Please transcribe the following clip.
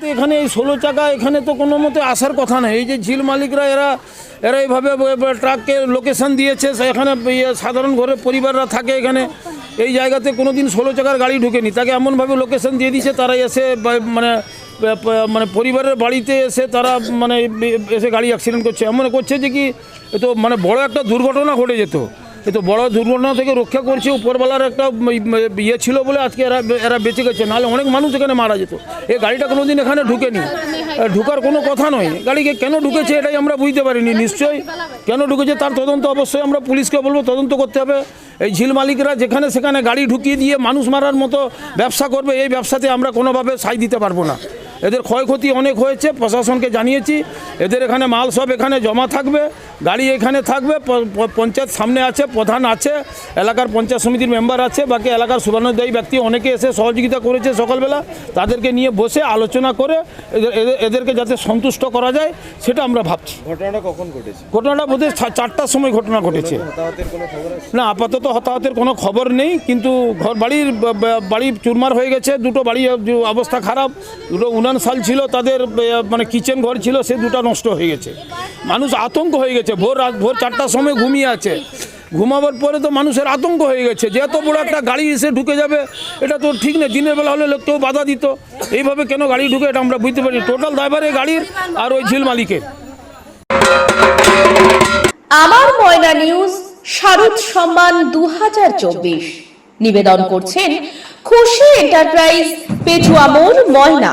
তো এখানে এই ষোলো চাকা এখানে তো কোনো মতে আসার কথা নেই। এই যে ঝিল মালিকরা এরা এরা এইভাবে ট্রাককে লোকেশন দিয়েছে এখানে সাধারণ ঘরে পরিবাররা থাকে এখানে। এই জায়গাতে কোনো দিন ষোলো চাকার গাড়ি ঢুকেনি। তাকে এমনভাবে লোকেশন দিয়ে দিয়েছে, তারা এসে মানে মানে পরিবারের বাড়িতে এসে তারা মানে এসে গাড়ি অ্যাক্সিডেন্ট করছে। এমন করছে যে কি তো মানে বড় একটা দুর্ঘটনা ঘটে যেত। এ তো বড় দুর্ঘটনা থেকে রক্ষা করছে উপরবেলার একটা ইয়ে ছিল বলে আজকে এরা এরা বেঁচে গেছে। নাহলে অনেক মানুষ এখানে মারা যেত। এই গাড়িটা কোনোদিন এখানে ঢুকেনি। ঢুকার কোনো কথা নয়। গাড়িকে কেন ঢুকেছে এটাই আমরা বুঝতে পারিনি, নিশ্চয়ই। কেন ঢুকেছে তার তদন্ত অবশ্যই আমরা পুলিশকে বলব, তদন্ত করতে হবে। এই ঝিল মালিকরা যেখানে সেখানে গাড়ি ঢুকিয়ে দিয়ে মানুষ মারার মতো ব্যবসা করবে, এই ব্যবসাতে আমরা কোনোভাবে সাই দিতে পারব না। এদের ক্ষয়ক্ষতি অনেক হয়েছে প্রশাসনকে জানিয়েছি। এদের এখানে মাল সব এখানে জমা থাকবে গাড়ি এখানে থাকবে পঞ্চায়েত সামনে আছে প্রধান আছে এলাকার পঞ্চায়েত সমিতির মেম্বার আছে বাকি এলাকার সুবর্ণদায়ী ব্যক্তি অনেকে এসে সহযোগিতা করেছে সকালবেলা তাদেরকে নিয়ে বসে আলোচনা করে এদের- এদের- এদেরকে যাতে সন্তুষ্ট করা যায় সেটা আমরা ভাবছি। ঘটনাটা কখন ঘটেছে? ঘটনাটা বোধহয় চারটার সময় ঘটনা ঘটেছে। না আপাতত হতাহতের কোনো খবর নেই কিন্তু ঘর বাড়ির বাড়ি চুরমার হয়ে গেছে দুটো বাড়ি অবস্থা খারাপ দুটো সাল ছিল, তাদের মানে কিচেন ঘর ছিল, সে দুটো নষ্ট হয়ে গেছে। মানুষ আতঙ্ক হয়ে গেছে, ভোর রাত, ভোর চারটার সময় ঘুমিয়ে আছে। ঘুমাবার পরে তো মানুষের আতঙ্ক হয়ে গেছে, যে এত বড় একটা গাড়ি এসে ঢুকে যাবে, এটা তো ঠিক নেই, দিনের বেলা হলে লোক কেউ বাধা দিত। এইভাবে কেন গাড়ি ঢুকে, এটা আমরা বুঝতে পারি টোটাল ড্রাইভার এই গাড়ির আর ওই ঝিল মালিকের। আমার ময়না নিউজ, শারদ সম্মান দু হাজার চব্বিশ। নিবেদন করছেন খুশি এন্টারপ্রাইজ পেটুয়ামোর ময়না।